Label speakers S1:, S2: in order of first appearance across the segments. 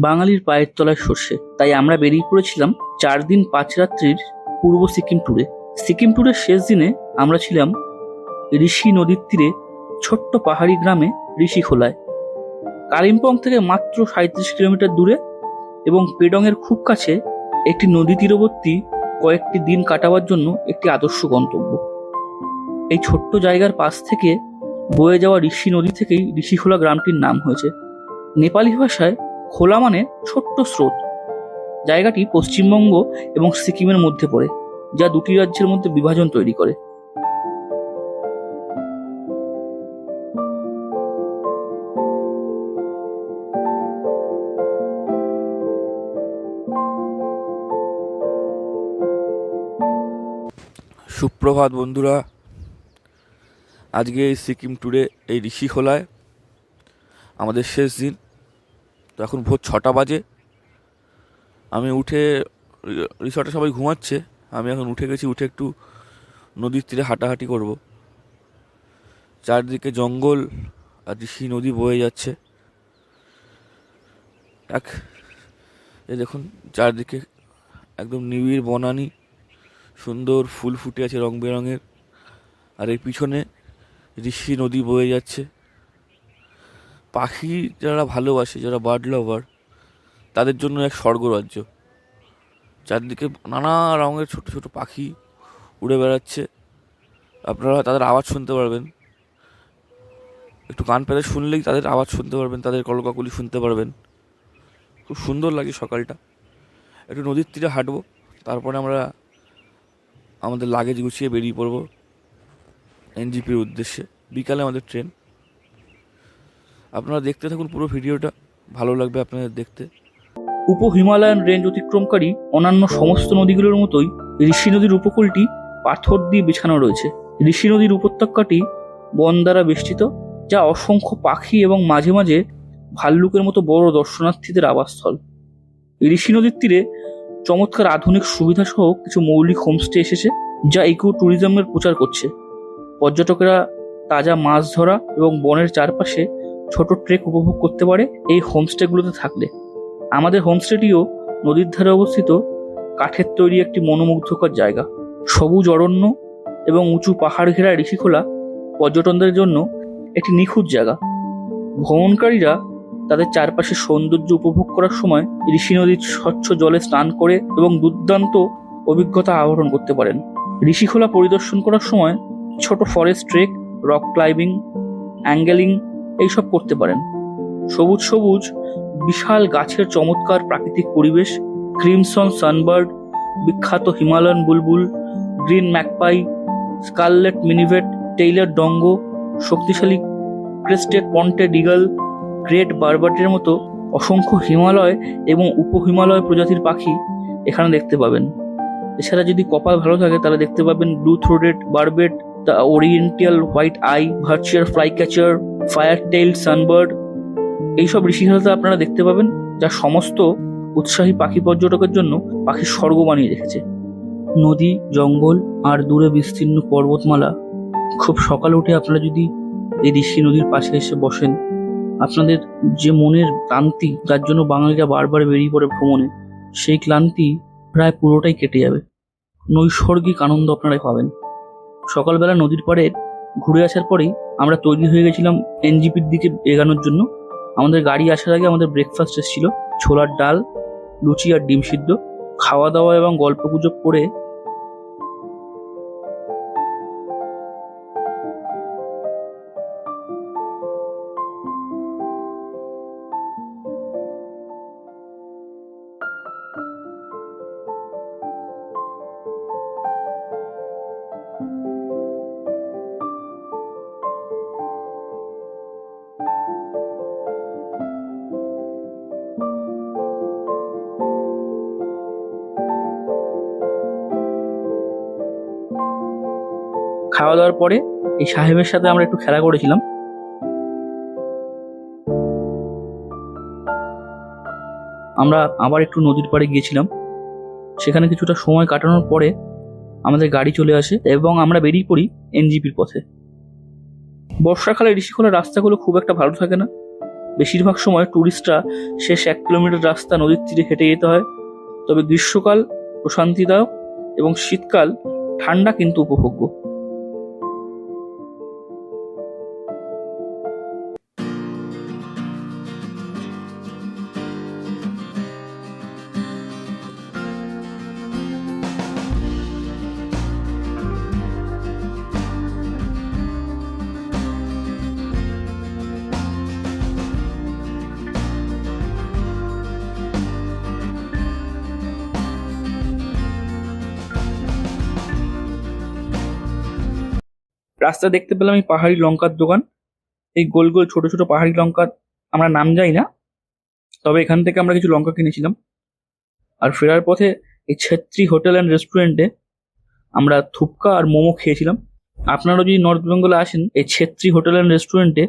S1: বাঙালির পায়ের তলায় সর্ষে। তাই আমরা বেরিয়ে পড়েছিলাম চার দিন পাঁচ রাত্রির পূর্ব সিকিম ট্যুরে সিকিম ট্যুরের শেষ দিনে আমরা ছিলাম ঋষি নদীর তীরে, ছোট্ট পাহাড়ি গ্রামে ঋষিখোলায় কালিম্পং থেকে মাত্র সাঁত্রিশ কিলোমিটার দূরে এবং পেডংয়ের খুব কাছে একটি নদী তীরবর্তী কয়েকটি দিন কাটাবার জন্য একটি আদর্শ গন্তব্য। এই ছোট্ট জায়গার পাশ থেকে বয়ে যাওয়া ঋষি নদী থেকেই ঋষিখোলা গ্রামটির নাম হয়েছে। নেপালি ভাষায় খোলা মানে ছোট্ট স্রোত। জায়গাটি পশ্চিমবঙ্গ এবং সিকিমের মধ্যে পড়ে, যা দুটি রাজ্যের মধ্যে বিভাজন তৈরি করে।
S2: সুপ্রভাত বন্ধুরা, আজকে এই সিকিম ট্যুরে এই ঋষিখোলায় আমাদের শেষ দিন। তো এখন ভোর ছটা বাজে। আমি উঠে, রিসর্টে সবাই ঘুমাচ্ছে। আমি এখন উঠে গেছি, উঠে একটু নদীর তীরে হাঁটাহাঁটি করব। চারদিকে জঙ্গল, আর ঋষি নদী বয়ে যাচ্ছে। এক এ দেখুন, চারদিকে একদম নিবিড় বনানি, সুন্দর ফুল ফুটে আছে রং বেরঙের। আর এর পিছনে ঋষি নদী বয়ে যাচ্ছে। পাখি যারা ভালোবাসে, যারা বার্ড লাভার তাদের জন্য এক স্বর্গরাজ্য। চারদিকে নানা রঙের ছোট ছোট পাখি উড়ে বেড়াচ্ছে। আপনারা তাদের আওয়াজ শুনতে পারবেন। একটু কান পেতে শুনলেই তাদের আওয়াজ শুনতে পারবেন, তাদের কলকাকলি শুনতে পারবেন। খুব সুন্দর লাগে সকালটা। একটু নদীর তীরে হাঁটবো, তারপরে আমরা আমাদের লাগেজ গুছিয়ে বেরিয়ে পড়ব। এনজিপির উদ্দেশ্যে। বিকালে আমাদের ট্রেন আপনারা দেখতে থাকুন পুরো ভিডিওটা, ভালো লাগবে আপনাদের দেখতে।
S1: উপ হিমালয়ান রেঞ্জ অতিক্রমকারী অন্যান্য সমস্ত নদীগুলোর মতোই ঋষি নদীর উপকূলটি পাথর দিয়ে বিছানো রয়েছে। ঋষি নদীর উপত্যকাটি বন দ্বারা বেষ্টিত, যা অসংখ্য পাখি এবং মাঝে মাঝে ভাল্লুকের মতো বড় দর্শনার্থীদের আবাসস্থল। ঋষি নদীর তীরে চমৎকার আধুনিক সুবিধা সহ কিছু মৌলিক হোমস্টে এসেছে, যা ইকো ট্যুরিজমের প্রচার করছে। পর্যটকেরা তাজা মাছ ধরা এবং বনের চারপাশে ছোট ট্রেক উপভোগ করতে পারে এই হোমস্টেগুলোতে থাকলে। আমাদের হোমস্টেটিও নদীর ধারে অবস্থিত, কাঠের তৈরি একটি মনোমুগ্ধকর জায়গা। সবুজ অরণ্য এবং উঁচু পাহাড় ঘেরা ঋষিখোলা পর্যটনদের জন্য একটি নিখুঁত জায়গা। ভ্রমণকারীরা তাদের চারপাশের সৌন্দর্য উপভোগ করার সময় ঋষি নদীর স্বচ্ছ জলে স্নান করে এবং দুর্দান্ত অভিজ্ঞতা আহরণ করতে পারেন। ঋষিখোলা পরিদর্শন করার সময় ছোট forest trek rock climbing angling এইসব করতে পারেন। সবুজ সবুজ, বিশাল গাছের চমৎকার প্রাকৃতিক পরিবেশ, ক্রিমসন সানবার্ড, বিখ্যাত Himalayan bulbul, green magpie, scarlet minivet, tailor drongo, শক্তিশালী ক্রেস্টেড পন্টেড ইগল, গ্রেট বারবাটের মতো অসংখ্য হিমালয় এবং উপহিমালয় প্রজাতির পাখি এখানে দেখতে পাবেন। এছাড়া যদি কপাল ভালো থাকে, তাহলে দেখতে পাবেন blue throated barbet, the oriental white eye, virtual flycatcher fire tail sunbird এইসব ঋষিখেলাতে আপনারা দেখতে পাবেন, যা সমস্ত উৎসাহী পাখি পর্যটকের জন্য পাখির স্বর্গ বানিয়ে রেখেছে। নদী, জঙ্গল আর দূরে বিস্তীর্ণ পর্বতমালা। খুব সকালে উঠে আপনারা যদি এই ঋষি নদীর পাশে এসে বসেন, আপনাদের যে মনের ক্লান্তি, যার জন্য বাঙালিরা বারবার বেরিয়ে পড়ে ভ্রমণে, সেই ক্লান্তি প্রায় পুরোটাই কেটে যাবে। নৈসর্গিক আনন্দ আপনারা পাবেন। সকালবেলা নদীর পাড়ে ঘুরে আসার পরেই আমরা তৈরি হয়ে গেছিলাম এনজিপির দিকে এগানোর জন্য। আমাদের গাড়ি আসার আগে আমাদের ব্রেকফাস্ট এসেছিল, ছোলার ডাল, লুচি আর ডিম সিদ্ধ। খাওয়া দাওয়া এবং গল্প গুজব করে খাওয়া দাওয়ার পরে এই সাহেবের সাথে আমরা একটু খেলা করেছিলাম। আমরা আবার একটু নদীর পাড়ে গিয়েছিলাম। সেখানে কিছুটা সময় কাটানোর পরে আমাদের গাড়ি চলে আসে এবং আমরা বেরিয়ে পড়ি এনজিপির পথে। বর্ষাকালে ঋষিখোলার রাস্তাগুলো খুব একটা ভালো থাকে না। বেশিরভাগ সময় ট্যুরিস্টরা শেষ এক কিলোমিটার রাস্তা নদীর তীরে হেঁটে যেতে হয়। তবে গ্রীষ্মকাল প্রশান্তিদায়ক এবং শীতকাল ঠান্ডা কিন্তু উপভোগ্য। রাস্তা দেখতে পেলাম এই পাহাড়ি লঙ্কার দোকান। এই গোল গোল ছোট ছোট পাহাড়ি লঙ্কার আমরা নাম যাই না। তবে এখান থেকে আমরা কিছু লঙ্কা কিনেছিলাম। আর ফেরার পথে এই ছেত্রী হোটেল অ্যান্ড রেস্টুরেন্টে আমরা থুপকা আর মোমো খেয়েছিলাম। আপনারা যদি নর্থ বেঙ্গলে আসেন, এই ছেত্রী হোটেল অ্যান্ড রেস্টুরেন্টে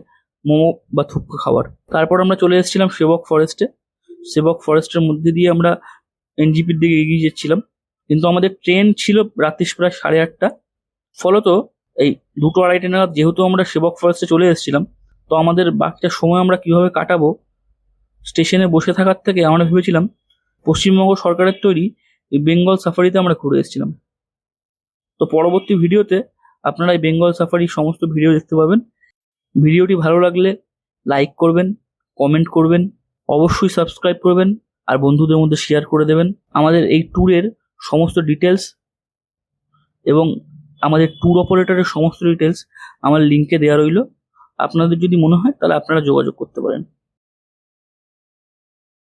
S1: মোমো বা থুপকা খাওয়ার। তারপর আমরা চলে এসেছিলাম সেবক ফরেস্টে সেবক ফরেস্টের মধ্যে দিয়ে আমরা এনজিপির দিকে এগিয়ে যাচ্ছিলাম। কিন্তু আমাদের ট্রেন ছিল রাত্রি প্রায় সাড়ে আটটা। ফলত এই দুটো আড়াইটে নাগাদ যেহেতু আমরা সেবক ফরেস্টে চলে এসেছিলাম, তো আমাদের বাকিটা সময় আমরা কীভাবে কাটাবো স্টেশনে বসে থাকার থেকে আমরা ভেবেছিলাম পশ্চিমবঙ্গ সরকারের তৈরি এই বেঙ্গল সাফারিতে আমরা ঘুরে এসেছিলাম। তো পরবর্তী ভিডিওতে আপনারা এই বেঙ্গল সাফারির সমস্ত ভিডিও দেখতে পাবেন। ভিডিওটি ভালো লাগলে লাইক করবেন কমেন্ট করবেন, অবশ্যই সাবস্ক্রাইব করবেন আর বন্ধুদের মধ্যে শেয়ার করে দেবেন। আমাদের এই ট্যুরের সমস্ত ডিটেলস এবং আমাদের ট্যুর অপারেটরের সমস্ত ডিটেলস আমার লিঙ্কে দেওয়া রইল। আপনাদের যদি মনে হয়, তাহলে আপনারা যোগাযোগ করতে পারেন।